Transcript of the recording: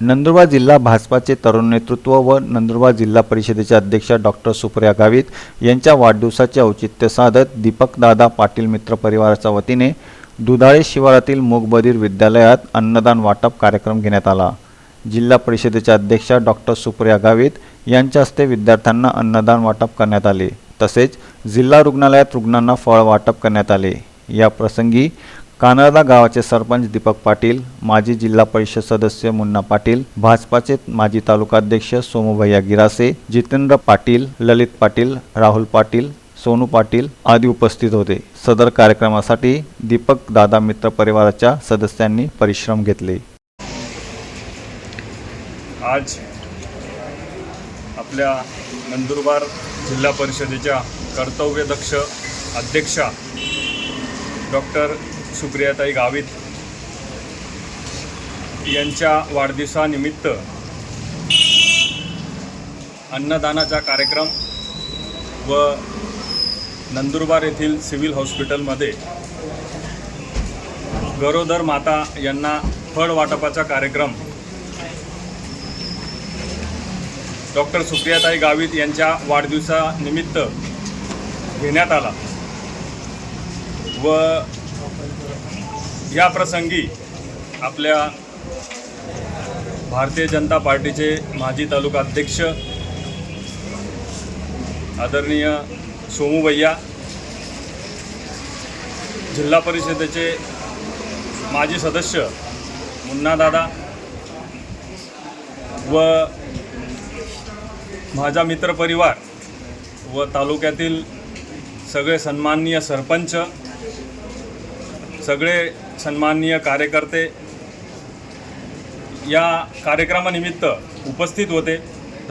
नंदुरबार जिल्हा भाजपाचे तरुण नेतृत्व व नंदुरबार जिल्हा परिषदेचे अध्यक्ष डॉक्टर सुप्रिया गावित यांच्या वाढदिवसाचे औचित्य साधत दीपकदादा पाटील मित्र परिवाराच्या वतीने दुधाळे शिवारातील मूगबधीर विद्यालयात अन्नदान वाटप कार्यक्रम घेण्यात आला. जिल्हा परिषदेचे अध्यक्ष डॉक्टर सुप्रिया गावित यांच्या हस्ते विद्यार्थ्यांना अन्नदान वाटप करण्यात आले. तसेच जिल्हा रुग्णालयात रुग्णांना फळ वाटप करण्यात आले. या प्रसंगी कानडा गावाचे सरपंच दीपक पाटील माजी जिल्हा परिषद सदस्य मुन्ना पाटील भाजपाचे माजी तालुकाध्यक्ष सोमभैया गिरासे जितेंद्र पाटील ललित पाटील राहुल पाटील सोनू पाटील आदी उपस्थित होते. सदर कार्यक्रमासाठी दीपक दादा मित्र परिवाराच्या सदस्यांनी परिश्रम घेतले. आज आपल्या नंदुरबार जिल्हा परिषदेच्या कर्तव्यदक्ष अध्यक्षा डॉक्टर सुप्रियाताई गावित यांच्या वाढदिवसानिमित्त अन्नदानाचा कार्यक्रम व नंदुरबार येथील सिव्हिल हॉस्पिटलमध्ये गरोदर माता यांना फळ वाटपाचा कार्यक्रम. डॉक्टर सुप्रियाताई गावित यांच्या वाढदिवसानिमित्त घेण्यात आला व या प्रसंगी आपल्या भारतीय जनता पार्टीचे माजी तालुका अध्यक्ष आदरणीय सोमू भैया जिल्हा परिषदेचे माजी सदस्य मुन्नादादा व माझा मित्रपरिवार व तालुक्यातील सगळे सन्माननीय सरपंच सगळे सन्माननीय कार्यकर्ते या कार्यक्रमानिमित्त उपस्थित होते.